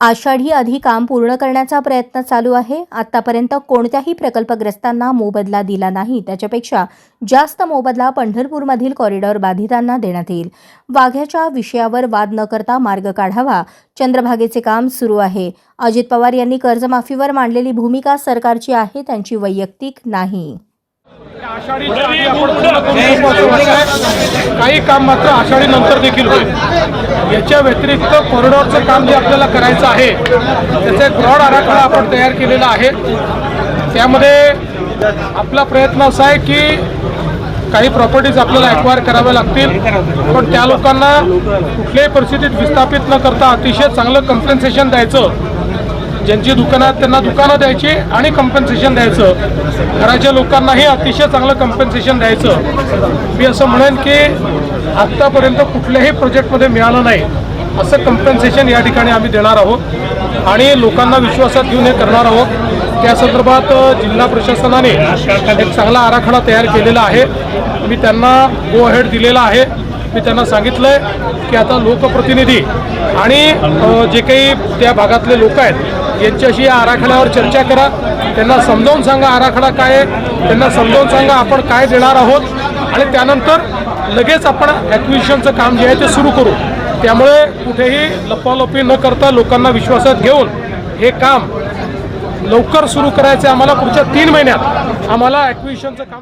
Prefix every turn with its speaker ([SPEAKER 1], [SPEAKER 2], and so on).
[SPEAKER 1] आषाढी आधी काम पूर्ण करण्याचा प्रयत्न चालू आहे. आतापर्यंत कोणत्याही प्रकल्पग्रस्तांना मोबदला दिला नाही. त्याच्यापेक्षा जास्त मोबदला पंढरपूरमधील कॉरिडॉर बाधितांना देण्यात येईल. वाघ्याच्या विषयावर वाद न करता मार्ग काढावा. चंद्रभागेचे काम सुरू आहे. अजित पवार यांनी कर्जमाफीवर मांडलेली भूमिका सरकारची आहे. त्यांची वैयक्तिक नाही.
[SPEAKER 2] काही काम मात्र आषाढी नंतर देखील होईल. याच्या व्यतिरिक्त कॉरिडॉरचं काम जे आपल्याला करायचं आहे त्याचा एक ब्रॉड आराखडा आपण तयार केलेला आहे. त्यामध्ये आपला प्रयत्न असा आहे की काही प्रॉपर्टीज आपल्याला ॲक्वायर कराव्या लागतील पण त्या लोकांना कुठल्याही परिस्थितीत विस्थापित न करता अतिशय चांगलं कम्पेन्सेशन द्यायचं ज्यांची दुकानं आहेत त्यांना दुकानं द्यायची आणि कम्पन्सेशन द्यायचं. घराच्या लोकांनाही अतिशय चांगलं कम्पन्सेशन द्यायचं. मी असं म्हणेन की आत्तापर्यंत कुठल्याही प्रोजेक्टमध्ये मिळालं नाही. असं कम्पन्सेशन या ठिकाणी आम्ही देणार आहोत. आणि लोकांना विश्वासात घेऊन हे करणार आहोत. त्या संदर्भात जिल्हा प्रशासनाने एक चांगला आराखडा तयार केलेला आहे. मी त्यांना गो अहेड दिलेला आहे. मी त्यांना सांगितलं आहे की आता लोकप्रतिनिधी आणि जे काही त्या भागातले लोक आहेत यांच्याशी या आराखड्यावर चर्चा करा. त्यांना समजावून सांगा आराखडा काय आहे. त्यांना समजावून सांगा आपण काय देणार आहोत. आणि त्यानंतर लगेच आपण ॲक्विशनचं काम जे आहे ते सुरू करू. त्यामुळे कुठेही लपालपी न करता लोकांना विश्वासात घेऊन हे काम लवकर सुरू करायचं आम्हाला पुढच्या तीन महिन्यात. आम्हाला ॲक्विशनचं काम